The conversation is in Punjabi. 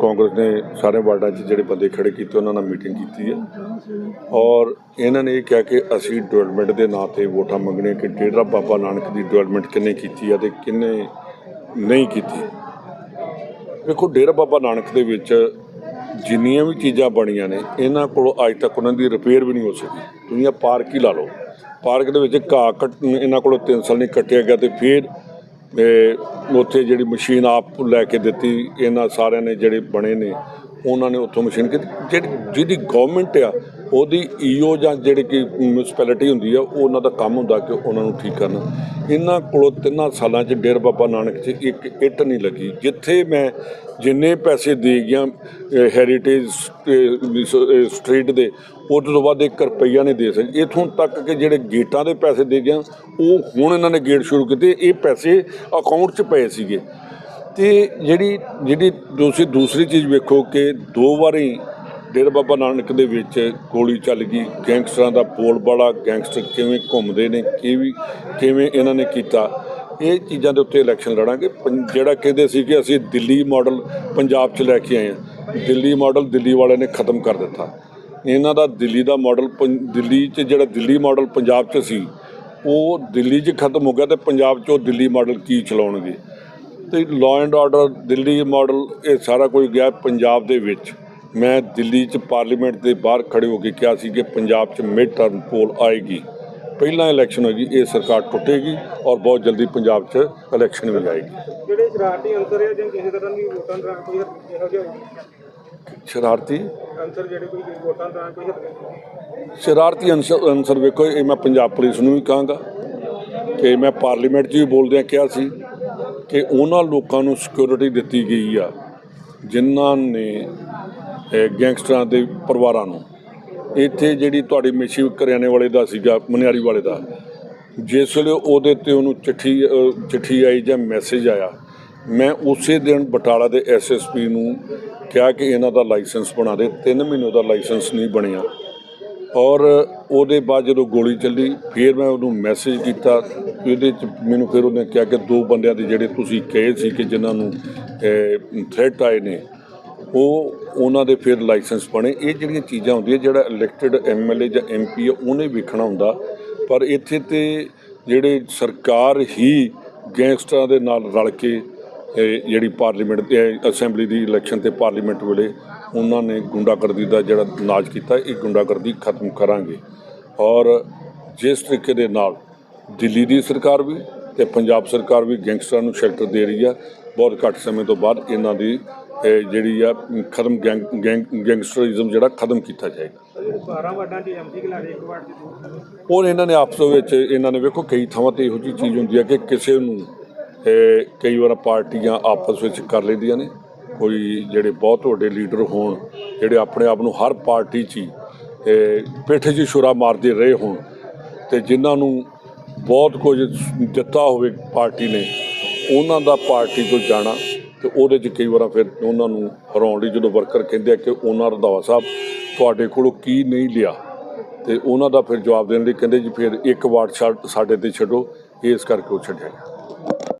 ਕਾਂਗਰਸ ਨੇ ਸਾਰੇ ਵਾਰਡਾਂ 'ਚ ਜਿਹੜੇ ਬੰਦੇ ਖੜੇ ਕੀਤੇ, ਉਹਨਾਂ ਨਾਲ ਮੀਟਿੰਗ ਕੀਤੀ ਹੈ। ਔਰ ਇਹਨਾਂ ਨੇ ਇਹ ਕਿਹਾ ਕਿ ਅਸੀਂ ਡਿਵੈਲਪਮੈਂਟ ਦੇ ਨਾਂ ਤੇ ਵੋਟਾਂ ਮੰਗਣੀਆਂ ਕਿ ਡੇਰਾ ਬਾਬਾ ਨਾਨਕ ਦੀ ਡਿਵੈਲਪਮੈਂਟ ਕਿੰਨੇ ਕੀਤੀ ਹੈ ਤੇ ਕਿੰਨੇ ਨਹੀਂ ਕੀਤੀ। ਵੇਖੋ ਡੇਰਾ ਬਾਬਾ ਨਾਨਕ ਦੇ ਵਿੱਚ ਜਿੰਨੀਆਂ ਵੀ ਚੀਜ਼ਾਂ ਬਣੀਆਂ ਨੇ, ਇਹਨਾਂ ਕੋਲ ਅੱਜ ਤੱਕ ਉਹਨਾਂ ਦੀ ਰਿਪੇਅਰ ਵੀ ਨਹੀਂ ਹੋ ਸਕੀ। ਤੁਸੀਂ ਇਹ ਪਾਰਕ ਹੀ ਲਾ ਲਓ। ਪਾਰਕ ਦੇ ਵਿੱਚ ਘਾਹ ਕੱਟ ਇਹਨਾਂ ਕੋਲੋਂ 3 ਸਾਲ ਨਹੀਂ ਕੱਟਿਆ ਗਿਆ ਤੇ ਫਿਰ ਉੱਥੇ ਜਿਹੜੀ ਮਸ਼ੀਨ ਆਪ ਲੈ ਕੇ ਦਿੱਤੀ, ਇਹਨਾਂ ਸਾਰਿਆਂ ਨੇ ਜਿਹੜੇ ਬਣੇ ਨੇ, ਉਹਨਾਂ ਨੇ ਉੱਥੋਂ ਮਸ਼ੀਨ ਕੀਤੀ। ਜਿਹੜੀ ਜਿਹਦੀ ਗਵਰਨਮੈਂਟ ਆ ਉਹਦੀ ਈਓ ਜਾਂ ਜਿਹੜੀ ਕਿ ਮਿਊਨਿਸਪੈਲਿਟੀ ਹੁੰਦੀ ਆ, ਉਹ ਉਹਨਾਂ ਦਾ ਕੰਮ ਹੁੰਦਾ ਕਿ ਉਹਨਾਂ ਨੂੰ ਠੀਕ ਕਰਨਾ। ਇਹਨਾਂ ਕੋਲੋਂ ਤਿੰਨਾਂ ਸਾਲਾਂ 'ਚ ਡੇਰ ਬਾਬਾ ਨਾਨਕ 'ਚ ਇੱਕ ਇੱਟ ਨਹੀਂ ਲੱਗੀ। ਜਿੱਥੇ ਮੈਂ ਜਿੰਨੇ ਪੈਸੇ ਦੇ ਗਿਆ ਹੈਰੀਟੇਜ ਸਟਰੀਟ ਦੇ ਉਹ ਤੋਂ ਬਾਅਦ ਇੱਕ ਰੁਪਈਆ ਨਹੀਂ ਦੇ ਸਕੇ। ਇਥੋਂ ਤੱਕ ਕਿ ਜਿਹੜੇ ਗੇਟਾਂ ਦੇ ਪੈਸੇ ਦੇ ਗਿਆ, ਉਹ ਹੁਣ ਇਹਨਾਂ ਨੇ ਗੇਟ ਸ਼ੁਰੂ ਕੀਤੇ। ਇਹ ਪੈਸੇ ਅਕਾਊਂਟ 'ਚ ਪਏ ਸੀਗੇ। ਤੇ ਜਿਹੜੀ ਜਿਹੜੀ ਤੁਸੀਂ ਦੂਸਰੀ ਚੀਜ਼ ਵੇਖੋ ਕਿ ਦੋ ਵਾਰੀ ਡੇਰਾ ਬਾਬਾ ਨਾਨਕ ਦੇ ਵਿੱਚ ਗੋਲੀ ਚੱਲ ਗਈ। ਗੈਂਗਸਟਰਾਂ ਦਾ ਬੋਲਬਾਲਾ ਗੈਂਗਸਟਰ ਕਿਵੇਂ ਘੁੰਮਦੇ ਨੇ ਕਿਵੇਂ ਕਿਵੇਂ ਇਹਨਾਂ ਨੇ ਕੀਤਾ। ਇਹ ਚੀਜ਼ਾਂ ਦੇ ਉੱਤੇ ਇਲੈਕਸ਼ਨ ਲੜਾਂਗੇ। ਪੰ- ਜਿਹੜਾ ਕਹਿੰਦੇ ਸੀ ਕਿ ਅਸੀਂ ਦਿੱਲੀ ਮਾਡਲ ਪੰਜਾਬ 'ਚ ਲੈ ਕੇ ਆਏ ਹਾਂ। ਦਿੱਲੀ ਮਾਡਲ ਦਿੱਲੀ ਵਾਲਿਆਂ ਨੇ ਖਤਮ ਕਰ ਦਿੱਤਾ। ਇਹਨਾਂ ਦਾ ਦਿੱਲੀ ਦਾ ਮਾਡਲ ਦਿੱਲੀ 'ਚ ਜਿਹੜਾ ਦਿੱਲੀ ਮਾਡਲ ਪੰਜਾਬ 'ਚ ਸੀ, ਉਹ ਦਿੱਲੀ 'ਚ ਖਤਮ ਹੋ ਗਿਆ ਤੇ ਪੰਜਾਬ 'ਚ ਉਹ ਦਿੱਲੀ ਮਾਡਲ ਕੀ ਚਲਾਉਣਗੇ। ਤੇ law and order Delhi model ਇਹ ਸਾਰਾ ਕੁਝ ਗਿਆ ਪੰਜਾਬ ਦੇ ਵਿੱਚ। ਮੈਂ ਦਿੱਲੀ 'ਚ ਪਾਰਲੀਮੈਂਟ ਦੇ ਬਾਹਰ ਖੜੇ ਹੋ ਕੇ ਕਿਹਾ ਸੀ ਕਿ ਪੰਜਾਬ 'ਚ ਮਿਡ ਟਰਮ ਪੋਲ ਆਏਗੀ। ਪਹਿਲਾਂ ਇਲੈਕਸ਼ਨ ਹੋਏਗੀ ਇਹ ਸਰਕਾਰ ਟੁੱਟੇਗੀ ਔਰ ਬਹੁਤ ਜਲਦੀ ਪੰਜਾਬ 'ਚ ਇਲੈਕਸ਼ਨ ਵੀ ਆਏਗੀ। ਜਿਹੜੇ ਸ਼ਰਾਰਤੀ ਅੰਸਰ ਹੈ ਜਾਂ ਕਿਸੇ ਤਰ੍ਹਾਂ ਦੀ ਵੋਟਾਂ ਦੌਰਾਨ ਕੋਈ ਇਹੋ ਜਿਹਾ ਸ਼ਰਾਰਤੀ? ਅੰਸਰ ਜਿਹੜੇ ਕੋਈ ਵੋਟਾਂ ਦੌਰਾਨ ਕੋਈ ਸ਼ਰਾਰਤੀ ਅੰਸਰ ਅੰਸਰ ਵੇਖੋ ਇਹ ਮੈਂ ਪੰਜਾਬ ਪੁਲਿਸ ਨੂੰ ਵੀ ਕਹਾਂਗਾ ਕਿ ਮੈਂ ਪਾਰਲੀਮੈਂਟ 'ਚ ਵੀ ਬੋਲਦਿਆਂ ਕਿਹਾ ਸੀ ਕਿ ਉਹਨਾਂ ਲੋਕਾਂ ਨੂੰ ਸਿਕਿਉਰਿਟੀ ਦਿੱਤੀ ਗਈ ਆ ਜਿਨ੍ਹਾਂ ਨੇ ਗੈਂਗਸਟਰਾਂ ਦੇ ਪਰਿਵਾਰਾਂ ਨੂੰ। ਇੱਥੇ ਜਿਹੜੀ ਤੁਹਾਡੀ ਮਿਸ਼ੀ ਕਰਿਆਨੇ ਵਾਲੇ ਦਾ ਸੀਗਾ, ਮਨਿਆਰੀ ਵਾਲੇ ਦਾ, ਜਿਸ ਵੇਲੇ ਉਹਦੇ ਤੇ ਉਹਨੂੰ ਚਿੱਠੀ ਚਿੱਠੀ ਆਈ ਜਾਂ ਮੈਸੇਜ ਆਇਆ, ਮੈਂ ਉਸੇ ਦਿਨ ਬਟਾਲਾ ਦੇ ਐਸਐਸਪੀ ਨੂੰ ਕਿਹਾ ਕਿ ਇਹਨਾਂ ਦਾ ਲਾਇਸੈਂਸ ਬਣਾ ਦੇ 3 ਮਹੀਨੇ ਉਹਦਾ ਲਾਇਸੈਂਸ ਨਹੀਂ ਬਣਿਆ। ਔਰ ਉਹਦੇ ਬਾਅਦ ਜਦੋਂ ਗੋਲੀ ਚੱਲੀ, ਫਿਰ ਮੈਂ ਉਹਨੂੰ ਮੈਸੇਜ ਕੀਤਾ, ਇਹਦੇ ਚ ਮੈਨੂੰ ਫਿਰ ਉਹਨੇ ਕਿਹਾ ਕਿ ਦੋ ਬੰਦਿਆਂ ਦੇ ਜਿਹੜੇ ਤੁਸੀਂ ਕਹੇ ਸੀ ਕਿ ਜਿਨ੍ਹਾਂ ਨੂੰ ਥ੍ਰੈਟ ਆਏ ਨੇ ਉਹ ਉਹਨਾਂ ਦੇ ਫਿਰ ਲਾਇਸੈਂਸ ਬਣੇ। ਇਹ ਜਿਹੜੀਆਂ ਚੀਜ਼ਾਂ ਹੁੰਦੀਆਂ, ਜਿਹੜਾ ਇਲੈਕਟਿਡ ਐਮਐਲਏ ਜਾਂ ਐਮਪੀ ਹੈ ਉਹਨੇ ਵੇਖਣਾ ਹੁੰਦਾ। ਪਰ ਇੱਥੇ ਤੇ ਜਿਹੜੇ ਸਰਕਾਰ ਹੀ ਗੈਂਗਸਟਰਾਂ ਦੇ ਨਾਲ ਰਲ ਕੇ ਜਿਹੜੀ ਪਾਰਲੀਮੈਂਟ ਤੇ ਅਸੈਂਬਲੀ ਦੀ ਇਲੈਕਸ਼ਨ ਤੇ ਪਾਰਲੀਮੈਂਟ ਵੇਲੇ ਉਹਨਾਂ ਨੇ ਗੁੰਡਾਗਰਦੀ ਦਾ ਜਿਹੜਾ ਨਾਚ ਕੀਤਾ, ਇਹ ਗੁੰਡਾਗਰਦੀ ਖਤਮ ਕਰਾਂਗੇ। ਔਰ ਜਿਸ ਤਰੀਕੇ ਦੇ ਨਾਲ ਦਿੱਲੀ ਦੀ ਸਰਕਾਰ ਵੀ ਤੇ ਪੰਜਾਬ ਸਰਕਾਰ ਵੀ ਗੈਂਗਸਟਰਾਂ ਨੂੰ ਸ਼ੈਲਟਰ ਦੇ ਰਹੀ ਆ, ਬਹੁਤ ਘੱਟ ਸਮੇਂ ਤੋਂ ਬਾਅਦ ਇਹਨਾਂ ਦੀ ਇਹ ਜਿਹੜੀ ਆ, ਖਤਮ ਗੈਂਗ ਗੈਂਗ- ਗੈਂਗਸਟਰਿਜ਼ਮ ਜਿਹੜਾ ਖਤਮ ਕੀਤਾ ਜਾਏਗਾ। 12 ਵਾਰਡਾਂ 'ਚ ਐਮਸੀ ਖਿਲਾੜੇ ਇੱਕ ਵਾਰਡ 'ਚ ਦੋ ਔਰ ਇਹਨਾਂ ਨੇ ਆਪਸ ਵਿੱਚ, ਇਹਨਾਂ ਨੇ ਵੇਖੋ ਕਈ ਥਾਵਾਂ ਤੇ ਇਹੋ ਜਿਹੀ ਚੀਜ਼ ਹੁੰਦੀ ਹੈ ਕਿ ਕਿਸੇ ਨੂੰ, ਇਹ ਕਈ ਵਾਰ ਪਾਰਟੀਆਂ ਆਪਸ ਵਿੱਚ ਕਰ ਲੈਂਦੀਆਂ ਨੇ। ਕੋਈ ਜਿਹੜੇ ਬਹੁਤ ਵੱਡੇ ਲੀਡਰ ਹੋਣ, ਜਿਹੜੇ ਆਪਣੇ ਆਪ ਨੂੰ ਹਰ ਪਾਰਟੀ 'ਚ ਹੀ, ਇਹ ਪਿੱਠ 'ਚ ਛੁਰਾ ਮਾਰਦੇ ਰਹੇ ਹੋਣ, ਤੇ ਜਿਨ੍ਹਾਂ ਨੂੰ ਬਹੁਤ ਕੁਝ ਦਿੱਤਾ ਹੋਵੇ ਪਾਰਟੀ ਨੇ, ਉਹਨਾਂ ਦਾ ਪਾਰਟੀ ਤੋਂ ਜਾਣਾ ਤੇ ਉਹਦੇ 'ਚ ਕਈ ਵਾਰ ਫਿਰ ਉਹਨਾਂ ਨੂੰ ਹਰਾਉਣ ਲਈ ਜਦੋਂ ਵਰਕਰ ਕਹਿੰਦੇ ਆ ਕਿ ਉਹਨਾਂ ਰੰਧਾਵਾ ਸਾਹਿਬ ਤੁਹਾਡੇ ਕੋਲੋਂ ਕੀ ਨਹੀਂ ਲਿਆ? ਤੇ ਉਹਨਾਂ ਦਾ ਫਿਰ ਜਵਾਬ ਦੇਣ ਲਈ ਕਹਿੰਦੇ ਜੀ, ਫਿਰ ਇੱਕ ਵਾਰਡ ਛੱਡ- ਸਾਡੇ ਤੇ ਛੱਡੋ, ਇਸ ਕਰਕੇ ਉਹ ਛੱਡਿਆ